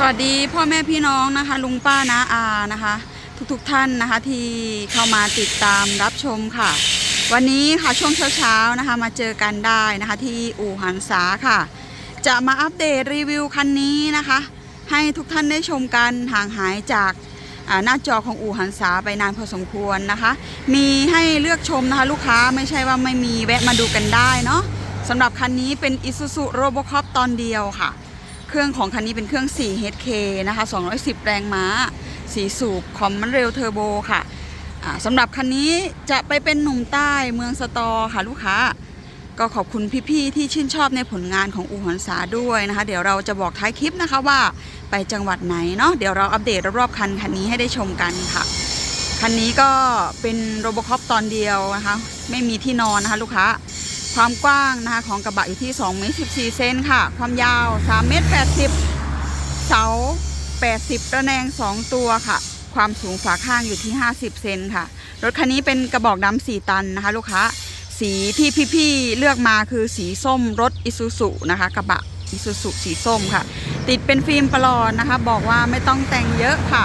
สวัสดีพ่อแม่พี่น้องนะคะ ลุงป้านาอานะคะ ทุกๆทท่านนะคะที่เข้ามาติดตามรับชมค่ะ วันนี้ค่ะช่วงเช้าๆนะคะ มาเจอกันได้นะคะที่อู่หันษาค่ะ จะมาอัปเดตรีวิวคันนี้นะคะ ให้ทุกท่านได้ชมกันห่างหายจากหน้าจอของอู่หันษาไปนานพอสมควรนะคะ มีให้เลือกชมนะคะ ลูกค้าไม่ใช่ว่าไม่มีแวะมาดูกันได้เนาะสำหรับคันนี้เป็น Isuzu Robocop ตอนเดียวค่ะ เครื่องของคันนี้เป็นเครื่อง 4 HK นะคะ 210 แรงม้า สีสูบคอมมันเร็วเทอร์โบค่ะสำหรับคันนี้จะไปเป็นหนุ่มใต้เมืองสตอค่ะลูกค้า ก็ขอบคุณพี่ๆที่ชื่นชอบในผลงานของอู่หันษาด้วยนะคะ เดี๋ยวเราจะบอกท้ายคลิปนะคะว่าไปจังหวัดไหนเนาะเดี๋ยวเราอัปเดตรอบๆคันคันนี้ให้ได้ชมกันค่ะ คันนี้ก็เป็นโรบคอปตอนเดียวนะคะ ไม่มีที่นอนนะคะลูกค้า ความกว้างนะคะของกระบะอยู่ที่2เมตร14เซนค่ะ ความยาว3เมตร80 เสา 80 ระแนง 2 ตัวค่ะ ความสูงฝาข้างอยู่ที่ 50 เซนค่ะ รถคันนี้เป็นกระบอกดำ4ตันนะคะ ลูกค้า สีที่พี่ๆเลือกมาคือสีส้มรถอิซูซุนะคะ กระบะอิซูซุสีส้มค่ะ ติดเป็นฟิล์มปลอนนะคะ บอกว่าไม่ต้องแต่งเยอะค่ะ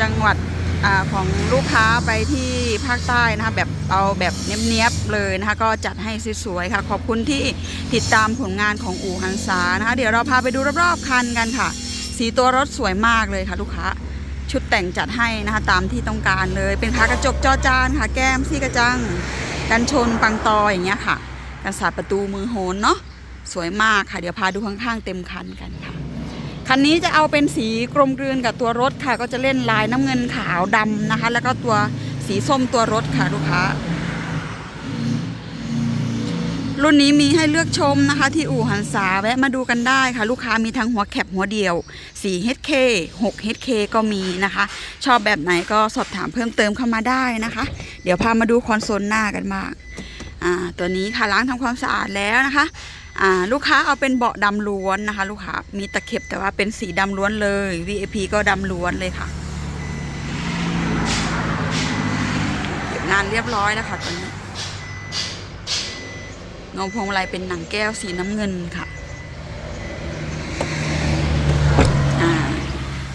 จังหวัด อของลูกค้าไปที่ภาคใต้นะคะแบบเอาแบบเนี้ยบๆเลยนะคะก็จัดให้สวยๆค่ะ ขอบคุณที่ติดตามผลงานของอู่ฮันซานะคะ เดี๋ยวเราพาไปดูรอบๆคันกันค่ะ สีตัวรถสวยมากเลยค่ะลูกค้าชุดแต่งจัดให้นะคะตามที่ต้องการเลย เป็นขากระจกจอจานค่ะ แก้มซี่กระจัง กันชนปังตออย่างเงี้ยค่ะ กันสาดประตูมือโหนเนาะสวยมากค่ะ เดี๋ยวพาดูข้างๆเต็มคันกันค่ะ คันนี้จะเอาเป็นสีกลมกลืนกับตัวรถค่ะ ก็จะเล่นลายน้ำเงินขาวดำนะคะ แล้วก็ตัวสีส้มตัวรถค่ะลูกค้า รุ่นนี้มีให้เลือกชมนะคะ ที่อู่หันษาแวะมาดูกันได้ค่ะ ลูกค้ามีทั้งหัวแคบหัวเดียว4 HK 6 HK ก็มีนะคะ ชอบแบบไหนก็สอบถามเพิ่มเติมเข้ามาได้นะคะ เดี๋ยวพามาดูคอนโซลหน้ากันบ้างอ่าตัวนี้ค่ะล้างทำความสะอาดแล้วนะคะ ลูกค้าเอาเป็นเบาะดำล้วนนะคะ ลูกค้ามีตะเข็บแต่ว่าเป็นสีดำล้วนเลย VIP ก็ดำล้วนเลยค่ะเก็บงานเรียบร้อยแล้วค่ะตัวนี้เงพวงมาลัยเป็นหนังแก้วสีน้ำเงินค่ะ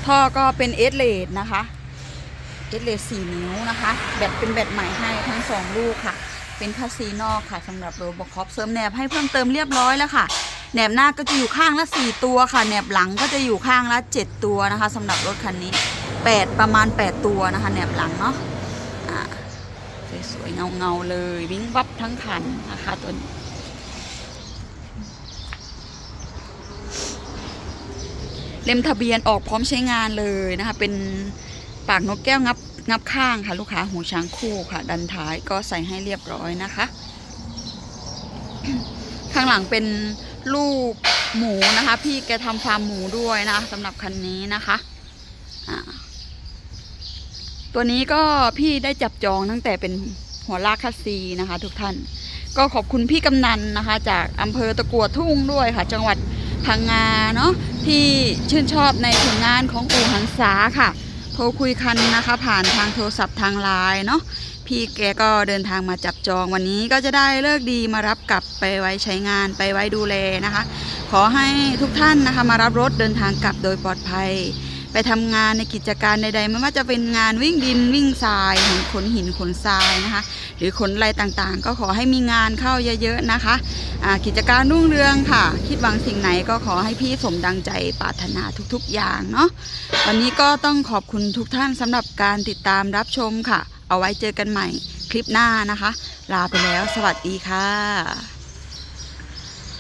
ท่อก็เป็นเอสเลดนะคะเอสเลดสี่นิ้วนะคะ แบตเป็นแบตใหม่ให้ทั้งสองลูกค่ะ เป็นคาซีนอกค่ะสำหรับโรบอคอปเสริมแหนบให้เพิ่มเติมเรียบร้อยแล้วค่ะแหนบหน้าก็จะอยู่ข้างละ 4 ตัวค่ะแหนบหลังก็จะอยู่ข้างละ 7 ตัวนะคะสำหรับรถคันนี้ 8 ประมาณ 8 ตัวนะคะแหนบหลังเนาะอ่าสวยๆเงาๆเลย วิ่งวับทั้งคันนะคะตัวนี้เล่มทะเบียนออกพร้อมใช้งานเลยนะคะ เป็นปากนกแก้วงับ งับข้างค่ะลูกค้าหูช้างคู่ค่ะ ดันท้ายก็ใส่ให้เรียบร้อยนะคะ ข้างหลังเป็นลูกหมูนะคะ พี่แกทำฟาร์มหมูด้วยนะสำหรับคันนี้นะคะตัวนี้ก็พี่ได้จับจองตั้งแต่เป็นหัวลากคัสซีนะคะ ทุกท่าน ก็ขอบคุณพี่กำนันนะคะ จากอำเภอตะกัวทุ่งด้วยค่ะ จังหวัดพังงาเนาะที่ชื่นชอบในผลงานของอู่หันษาค่ะ รคุยคันนะคะ ผ่านทางโทรศัพท์ทางไลน์เนาะพี่แกก็เดินทางมาจับจองวันนี้ก็จะได้เลิกดีมารับกลับไปไว้ใช้งานไปไว้ดูแลนะคะ ขอให้ทุกท่านนะคะมารับรถเดินทางกลับโดยปลอดภัย ไปทำงานในกิจการใดๆไม่ว่าจะเป็นงานวิ่งดินวิ่งทรายขนหินขนทรายนะคะ หรือขนอะไรต่างๆ ก็ขอให้มีงานเข้าเยอะๆนะคะอ่ากิจการรุ่งเรืองค่ะ คิดหวังสิ่งไหนก็ขอให้พี่สมดังใจปรารถนาทุกๆอย่างเนาะวันนี้ก็ต้องขอบคุณทุกท่านสำหรับการติดตามรับชมค่ะ เอาไว้เจอกันใหม่คลิปหน้านะคะ ลาไปแล้ว สวัสดีค่ะ